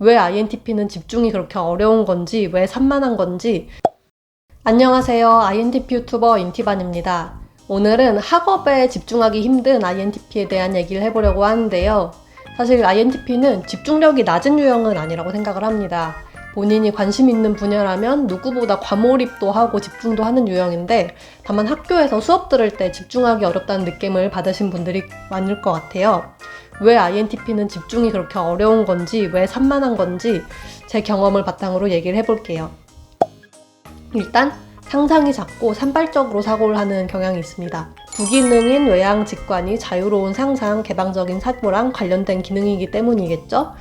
왜 INTP는 집중이 그렇게 어려운 건지, 왜 산만한 건지. 안녕하세요. INTP 유튜버 인티반입니다. 오늘은 학업에 집중하기 힘든 INTP에 대한 얘기를 해보려고 하는데요. 사실 INTP는 집중력이 낮은 유형은 아니라고 생각을 합니다. 본인이 관심 있는 분야라면 누구보다 과몰입도 하고 집중도 하는 유형인데 다만 학교에서 수업 들을 때 집중하기 어렵다는 느낌을 받으신 분들이 많을 것 같아요. 왜 INTP는 집중이 그렇게 어려운 건지, 왜 산만한 건지 제 경험을 바탕으로 얘기를 해볼게요. 일단 상상이 작고 산발적으로 사고를 하는 경향이 있습니다. 부기능인 외양 직관이 자유로운 상상, 개방적인 사고랑 관련된 기능이기 때문이겠죠?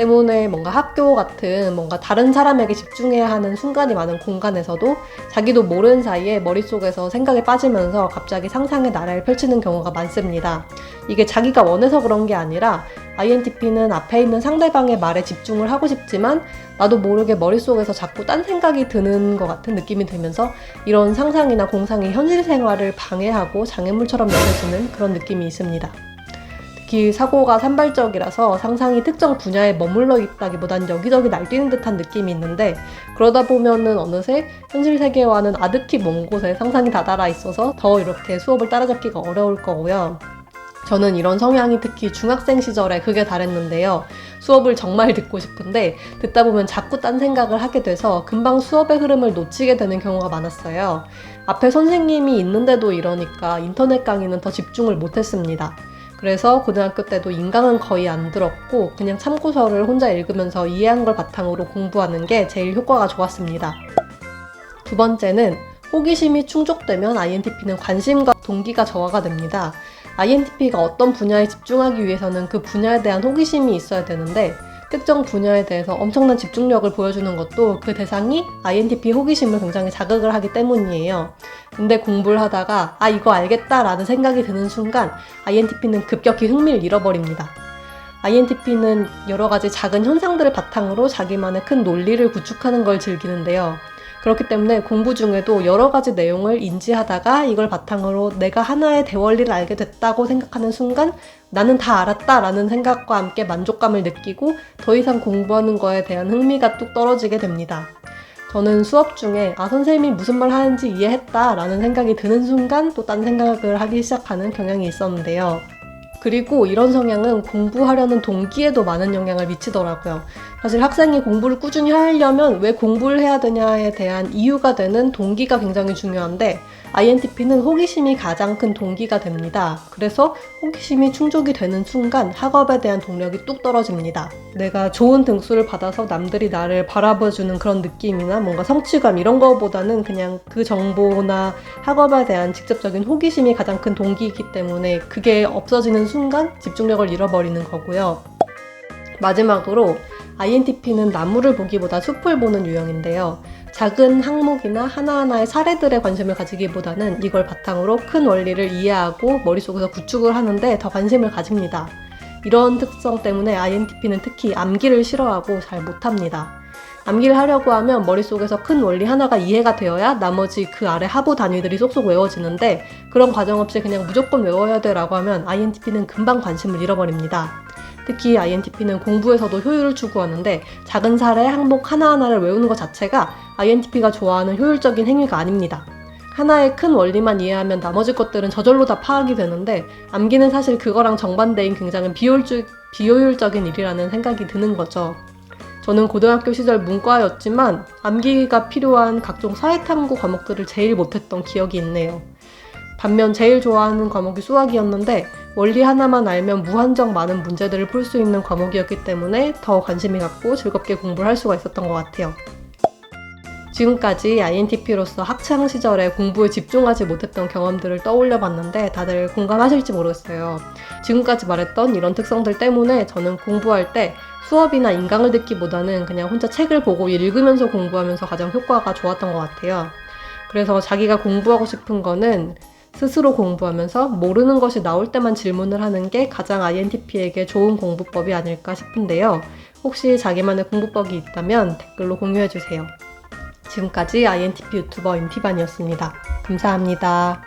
때문에 뭔가 학교 같은 뭔가 다른 사람에게 집중해야 하는 순간이 많은 공간에서도 자기도 모르는 사이에 머릿속에서 생각에 빠지면서 갑자기 상상의 나라를 펼치는 경우가 많습니다. 이게 자기가 원해서 그런 게 아니라 INTP는 앞에 있는 상대방의 말에 집중을 하고 싶지만 나도 모르게 머릿속에서 자꾸 딴 생각이 드는 것 같은 느낌이 들면서 이런 상상이나 공상이 현실 생활을 방해하고 장애물처럼 여겨지는 그런 느낌이 있습니다. 특히 사고가 산발적이라서 상상이 특정 분야에 머물러 있다기보단 여기저기 날뛰는 듯한 느낌이 있는데 그러다 보면은 어느새 현실 세계와는 아득히 먼 곳에 상상이 다다라 있어서 더 이렇게 수업을 따라잡기가 어려울 거고요. 저는 이런 성향이 특히 중학생 시절에 그게 다랬는데요. 수업을 정말 듣고 싶은데 듣다 보면 자꾸 딴 생각을 하게 돼서 금방 수업의 흐름을 놓치게 되는 경우가 많았어요. 앞에 선생님이 있는데도 이러니까 인터넷 강의는 더 집중을 못했습니다. 그래서 고등학교 때도 인강은 거의 안 들었고 그냥 참고서를 혼자 읽으면서 이해한 걸 바탕으로 공부하는 게 제일 효과가 좋았습니다. 두 번째는 호기심이 충족되면 INTP는 관심과 동기가 저하가 됩니다. INTP가 어떤 분야에 집중하기 위해서는 그 분야에 대한 호기심이 있어야 되는데 특정 분야에 대해서 엄청난 집중력을 보여주는 것도 그 대상이 INTP 호기심을 굉장히 자극을 하기 때문이에요. 근데 공부를 하다가 아 이거 알겠다라는 생각이 드는 순간 INTP는 급격히 흥미를 잃어버립니다. INTP는 여러 가지 작은 현상들을 바탕으로 자기만의 큰 논리를 구축하는 걸 즐기는데요. 그렇기 때문에 공부 중에도 여러 가지 내용을 인지하다가 이걸 바탕으로 내가 하나의 대원리를 알게 됐다고 생각하는 순간 나는 다 알았다라는 생각과 함께 만족감을 느끼고 더 이상 공부하는 거에 대한 흥미가 뚝 떨어지게 됩니다. 저는 수업 중에 아 선생님이 무슨 말 하는지 이해했다라는 생각이 드는 순간 또 딴 생각을 하기 시작하는 경향이 있었는데요. 그리고 이런 성향은 공부하려는 동기에도 많은 영향을 미치더라고요. 사실 학생이 공부를 꾸준히 하려면 왜 공부를 해야 되냐에 대한 이유가 되는 동기가 굉장히 중요한데 INTP는 호기심이 가장 큰 동기가 됩니다. 그래서 호기심이 충족이 되는 순간 학업에 대한 동력이 뚝 떨어집니다. 내가 좋은 등수를 받아서 남들이 나를 바라봐주는 그런 느낌이나 뭔가 성취감 이런 거보다는 그냥 그 정보나 학업에 대한 직접적인 호기심이 가장 큰 동기이기 때문에 그게 없어지는 순간 집중력을 잃어버리는 거고요. 마지막으로 INTP는 나무를 보기보다 숲을 보는 유형인데요. 작은 항목이나 하나하나의 사례들에 관심을 가지기보다는 이걸 바탕으로 큰 원리를 이해하고 머릿속에서 구축을 하는데 더 관심을 가집니다. 이런 특성 때문에 INTP는 특히 암기를 싫어하고 잘 못합니다. 암기를 하려고 하면 머릿속에서 큰 원리 하나가 이해가 되어야 나머지 그 아래 하부 단위들이 쏙쏙 외워지는데 그런 과정 없이 그냥 무조건 외워야 돼 라고 하면 INTP는 금방 관심을 잃어버립니다. 특히 INTP는 공부에서도 효율을 추구하는데 작은 사례 항목 하나하나를 외우는 것 자체가 INTP가 좋아하는 효율적인 행위가 아닙니다. 하나의 큰 원리만 이해하면 나머지 것들은 저절로 다 파악이 되는데 암기는 사실 그거랑 정반대인 굉장히 비효율적, 비효율적인 일이라는 생각이 드는 거죠. 저는 고등학교 시절 문과였지만 암기가 필요한 각종 사회탐구 과목들을 제일 못했던 기억이 있네요. 반면 제일 좋아하는 과목이 수학이었는데 원리 하나만 알면 무한정 많은 문제들을 풀 수 있는 과목이었기 때문에 더 관심이 갖고 즐겁게 공부를 할 수가 있었던 것 같아요. 지금까지 INTP로서 학창 시절에 공부에 집중하지 못했던 경험들을 떠올려 봤는데 다들 공감하실지 모르겠어요. 지금까지 말했던 이런 특성들 때문에 저는 공부할 때 수업이나 인강을 듣기보다는 그냥 혼자 책을 보고 읽으면서 공부하면서 가장 효과가 좋았던 것 같아요. 그래서 자기가 공부하고 싶은 거는 스스로 공부하면서 모르는 것이 나올 때만 질문을 하는 게 가장 INTP에게 좋은 공부법이 아닐까 싶은데요. 혹시 자기만의 공부법이 있다면 댓글로 공유해주세요. 지금까지 INTP 유튜버 임티반이었습니다. 감사합니다.